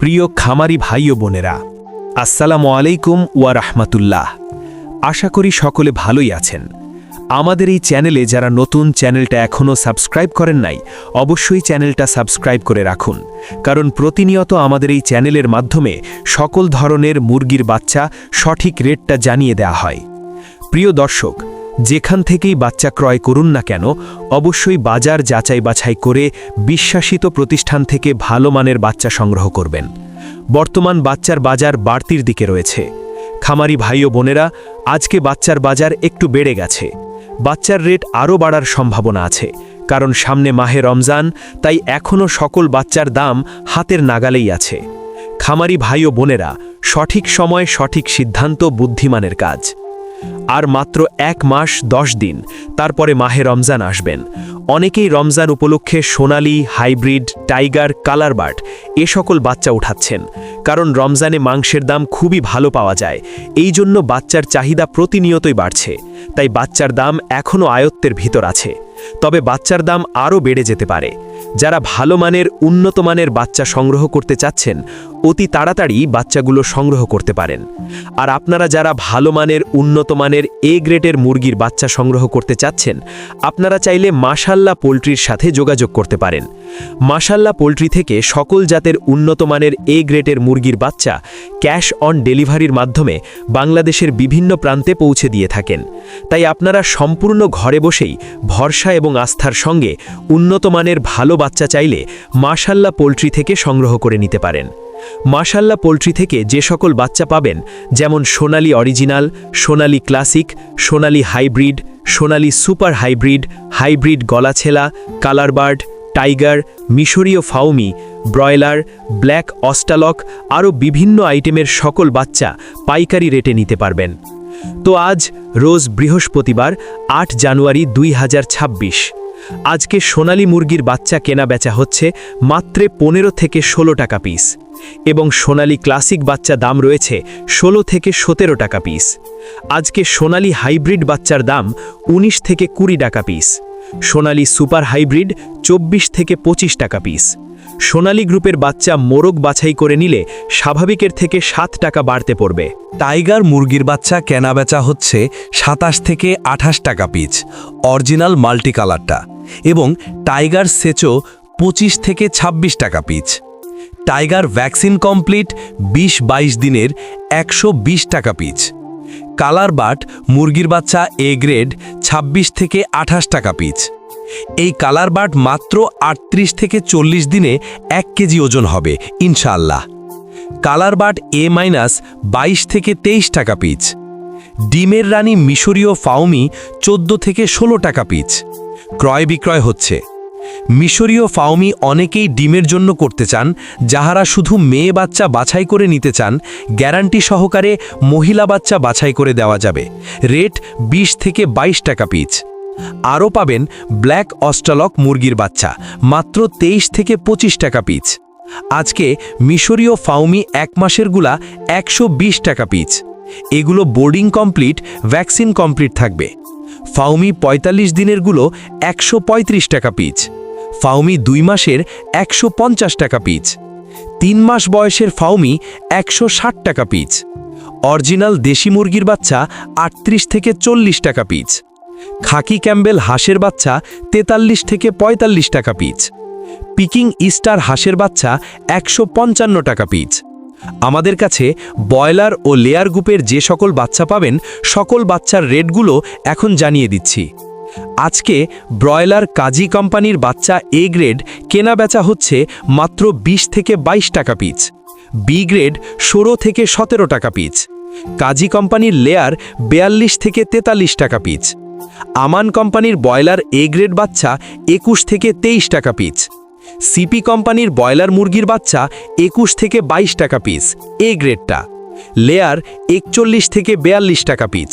প্রিয় খামারি ভাই ও বোনেরা, আসসালামু আলাইকুম ওয়া রাহমাতুল্লাহ। আশা করি সকলে ভালোই আছেন। আমাদের এই চ্যানেলে যারা নতুন, চ্যানেলটা এখনও সাবস্ক্রাইব করেন নাই, অবশ্যই চ্যানেলটা সাবস্ক্রাইব করে রাখুন। কারণ প্রতিনিয়ত আমাদের এই চ্যানেলের মাধ্যমে সকল ধরনের মুরগির বাচ্চা সঠিক রেটটা জানিয়ে দেয়া হয়। প্রিয় দর্শক যেখান থেকেই বাচ্চা ক্রয় করুন না কেন, অবশ্যই বাজার যাচাই বাছাই করে বিশ্বাসিত প্রতিষ্ঠান থেকে ভালো মানের বাচ্চা সংগ্রহ করবেন। বর্তমান বাচ্চার বাজার বাড়তির দিকে রয়েছে। খামারি ভাই ও বোনেরা, আজকে বাচ্চার বাজার একটু বেড়ে গেছে। বাচ্চার রেট আরও বাড়ার সম্ভাবনা আছে, কারণ সামনে মাহে রমজান, তাই এখনও সকল বাচ্চার দাম হাতের নাগালেই আছে। খামারি ভাই ও বোনেরা, সঠিক সময় সঠিক সিদ্ধান্ত বুদ্ধিমানের কাজ। আর মাত্র এক মাস দশ দিন। তারপরে মাহে রমজান আসবেন। অনেকেই রমজান উপলক্ষে সোনালি, হাইব্রিড, টাইগার, কালারবার্ড এ সকল বাচ্চা উঠাচ্ছেন। কারণ রমজানে মাংসের দাম খুবই ভালো পাওয়া যায়। এই জন্য বাচ্চার চাহিদা প্রতিনিয়তই বাড়ছে। তাই বাচ্চার দাম এখনও আয়ত্তের ভিতর আছে। তবে বাচ্চার দাম আরও বেড়ে যেতে পারে। যারা ভালো মানের, উন্নত মানের বাচ্চা সংগ্রহ করতে চাচ্ছেন, অতি তাড়াতাড়ি বাচ্চাগুলো সংগ্রহ করতে পারেন। আর আপনারা যারা ভালো মানের, উন্নত মানের এ গ্রেটের মুরগির বাচ্চা সংগ্রহ করতে চাচ্ছেন, আপনারা চাইলে মাসাল্লা পোলট্রির সাথে যোগাযোগ করতে পারেন। মাসাল্লা পোলট্রি থেকে সকল জাতের উন্নতমানের এ গ্রেডের মুরগির বাচ্চা ক্যাশ অন ডেলিভারির মাধ্যমে বাংলাদেশের বিভিন্ন প্রান্তে পৌঁছে দিয়ে থাকেন। তাই আপনারা সম্পূর্ণ ঘরে বসেই ভরসা এবং আস্থার সঙ্গে উন্নত মানের ভালো বাচ্চা চাইলে মাশাল্লা পোলট্রি থেকে সংগ্রহ করে নিতে পারেন। মাশাল্লা পোলট্রি থেকে যে সকল বাচ্চা পাবেন, যেমন Sonali original, Sonali classic, Sonali hybrid, Sonali super hybrid hybrid গলাছেলা, colour bird tiger মিশরীয় ফাউমি ব্রয়লার, ব্ল্যাক অস্টালক আরও বিভিন্ন আইটেমের সকল বাচ্চা পাইকারি রেটে নিতে পারবেন। তো আজ রোজ বৃহস্পতিবার, আট জানুয়ারি দুই হাজার ছাব্বিশ। আজকে সোনালী মুরগির বাচ্চা কেনা বেচা হচ্ছে মাত্রে পনেরো থেকে ষোলো টাকা পিস এবং সোনালী ক্লাসিক বাচ্চা দাম রয়েছে ষোলো থেকে সতেরো টাকা পিস। আজকে সোনালী হাইব্রিড বাচ্চার দাম ১৯ থেকে কুড়ি টাকা পিস। সোনালী সুপার হাইব্রিড ২৪ থেকে ২৫ টাকা পিস। সোনালি গ্রুপের বাচ্চা মোরগ বাছাই করে নিলে স্বাভাবিকের থেকে সাত টাকা বাড়তে পড়বে। টাইগার মুরগির বাচ্চা কেনাবেচা হচ্ছে সাতাশ থেকে আঠাশ টাকা পিচ অরিজিনাল মাল্টি কালারটা, এবং টাইগার সেচো পঁচিশ থেকে ২৬ টাকা পিচ টাইগার ভ্যাকসিন কমপ্লিট ২০ বাইশ দিনের একশো বিশ টাকা পিচ কালার বাট মুরগির বাচ্চা এ গ্রেড ২৬ থেকে আঠাশ টাকা পিচ। এই কালার বাট মাত্র আটত্রিশ থেকে চল্লিশ দিনে এক কেজি ওজন হবে, ইনশাআল্লাহ। কালার বাট এ মাইনাস বাইশ থেকে তেইশ টাকা পিচ। ডিমের রানী মিশরীয় ফাউমি চোদ্দ থেকে ষোলো টাকা পিচ। ক্রয় বিক্রয় হচ্ছে। মিশরীয় ফাউমি অনেকেই ডিমের জন্য করতে চান, যাহারা শুধু মেয়ে বাচ্চা বাছাই করে নিতে চান, গ্যারান্টি সহকারে মহিলা বাচ্চা বাছাই করে দেওয়া যাবে। রেট ২০ থেকে ২২ টাকা পিচ। আরও পাবেন ব্ল্যাক অস্টালক মুরগির বাচ্চা, মাত্র ২৩ থেকে ২৫ টাকা পিচ। আজকে মিশরীয় ফাউমি এক মাসেরগুলা একশো বিশ টাকা পিচ। এগুলো বোর্ডিং কমপ্লিট, ভ্যাকসিন কমপ্লিট থাকবে। ফাউমি ৪৫ দিনেরগুলো একশো পঁয়ত্রিশ টাকা পিচ। ফাউমি দুই মাসের একশো পঞ্চাশ টাকা পিচ। তিন মাস বয়সের ফাউমি একশো ষাট টাকা পিচ। অরিজিনাল দেশি মুরগির বাচ্চা আটত্রিশ থেকে চল্লিশ টাকা পিচ। খাকি ক্যাম্বেল হাঁসের বাচ্চা তেতাল্লিশ থেকে ৪৫ টাকা পিচ। পিকিং ইস্টার হাঁসের বাচ্চা একশো পঞ্চান্ন টাকা পিচ। আমাদের কাছে বয়লার ও লেয়ার গ্রুপের যে সকল বাচ্চা পাবেন, সকল বাচ্চার রেটগুলো এখন জানিয়ে দিচ্ছি। আজকে ব্রয়লার কাজী কোম্পানির বাচ্চা এ গ্রেড কেনা বেচা হচ্ছে মাত্র ২০ থেকে ২২ টাকা পিচ, বি গ্রেড ষোলো থেকে সতেরো টাকা পিচ, কাজী কোম্পানির লেয়ার বেয়াল্লিশ থেকে তেতাল্লিশ টাকা পিচ, আমান কোম্পানির ব্রয়লার এ গ্রেড বাচ্চা একুশ থেকে তেইশ টাকা পিচ, সিপি কোম্পানির ব্রয়লার মুরগির বাচ্চা একুশ থেকে ২২ টাকা পিস এ গ্রেডটা, লেয়ার একচল্লিশ থেকে বেয়াল্লিশ টাকা পিচ।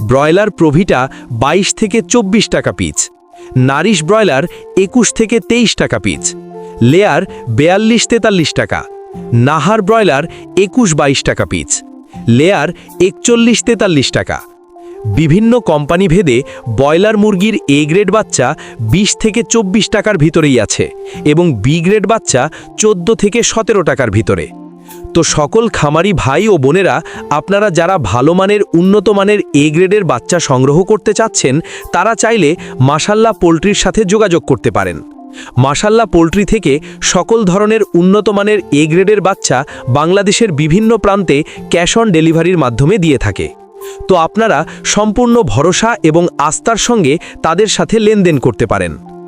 ব্রয়লার প্রভিটা ২২ থেকে ২৪ টাকা পিচ। নারিশ ব্রয়লার একুশ থেকে ২৩ টাকা পিচ। লেয়ার বেয়াল্লিশ তেতাল্লিশ টাকা। নাহার ব্রয়লার একুশ বাইশ টাকা পিচ। লেয়ার একচল্লিশ তেতাল্লিশ টাকা। বিভিন্ন কোম্পানি ভেদে ব্রয়লার মুরগির এ গ্রেড বাচ্চা ২০ থেকে চব্বিশ টাকার ভিতরেই আছে এবং বি গ্রেড বাচ্চা ১৪ থেকে সতেরো টাকার ভিতরে। তো সকল খামারি ভাই ও বোনেরা, আপনারা যারা ভালো মানের, উন্নত মানের এ গ্রেডের বাচ্চা সংগ্রহ করতে চাচ্ছেন, তারা চাইলে মাসাল্লা পোলট্রির সাথে যোগাযোগ করতে পারেন। মাসাল্লা পোলট্রি থেকে সকল ধরনের উন্নত মানের এ গ্রেডের বাচ্চা বাংলাদেশের বিভিন্ন প্রান্তে ক্যাশ অন ডেলিভারির মাধ্যমে দিয়ে থাকে। তো আপনারা সম্পূর্ণ ভরসা এবং আস্থার সঙ্গে তাদের সাথে লেনদেন করতে পারেন।